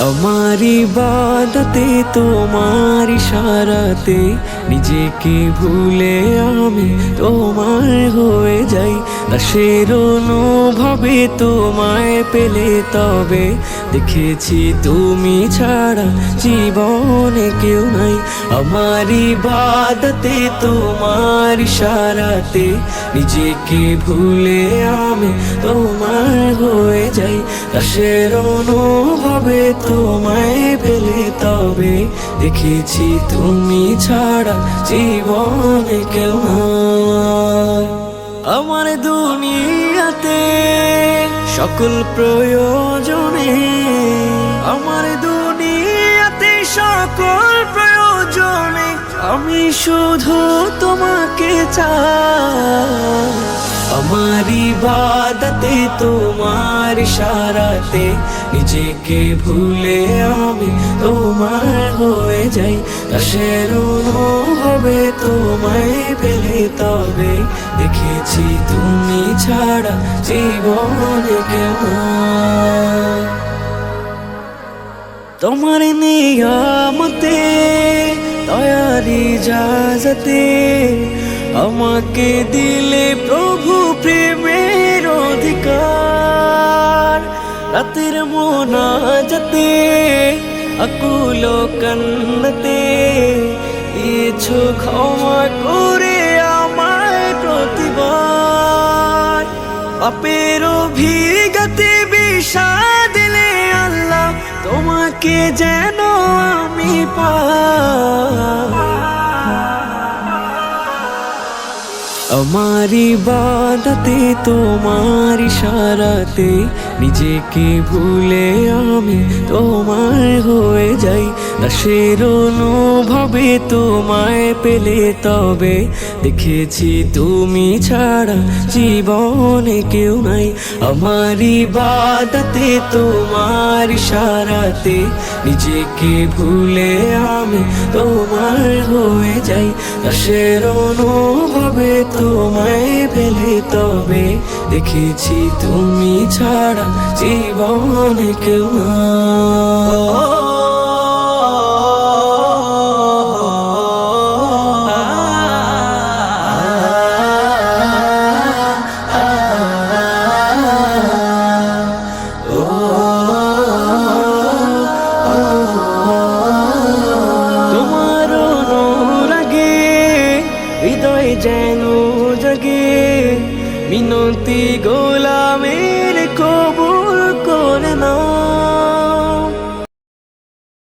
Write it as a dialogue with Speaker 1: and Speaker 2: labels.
Speaker 1: আমার ইবাদতে তোমার ইশারাতে নিজেকে ভুলে আমি তোমার হয়ে যাই। দাসের অনুভবে তোমায় পেলে তবে দেখেছি তুমি ছাড়া জীবনে কেউ নাই। আমার ইবাদতে তোমার ইশারাতে নিজেকে ভুলে আমি তোমার হয়ে যাই। দাসের অনুভবে তোমায় পেলে তবে দেখেছি তুমি ছাড়া জীবনে কেউ আমার দুনিয়াতে সকল প্রয়োজনে আমার দুনিয়াতে সকল প্রয়োজনে আমি শুধু তোমাকে চাই। আমার ইবাদতে তোমার ইশারাতে নিজেকে ভুলে আমি তোমার হয়ে যাই দাসের হবে তোমায় পেলে তবে দেখেছি তুমি ছাড়া জীবনে কেউ নাই। তোমার নিয়ামতে তয়ারি জাজতে আমাকে দিলে প্রভু প্রেমের অধিকার। রাতের মোনাজাতে, আকুল কান্নতে ইছো ক্ষমা করে আমায় প্রতিবার। বাপের অভিগতে বিষাদ দিলে আল্লাহ, তোমাকে যেন আমি পাই আমার ইবাদতে তোমার ইশারাতে নিজেকে ভুলে আমি তোমার হয়ে যাই। দাসের অনুভবে তোমায় পেলে তবে, দেখেছি তুমি ছাড়া জীবনে কেউ নাই। আমার ইবাদতে তোমার ইশারাতে নিজেকে ভুলে আমি তোমার হয়ে যাই। দাসের অনুভবে তবে তোমায় পেলে তবে দেখেছি তুমি ছাড়া জীবন কেউ যেন জগে। মিনতি গো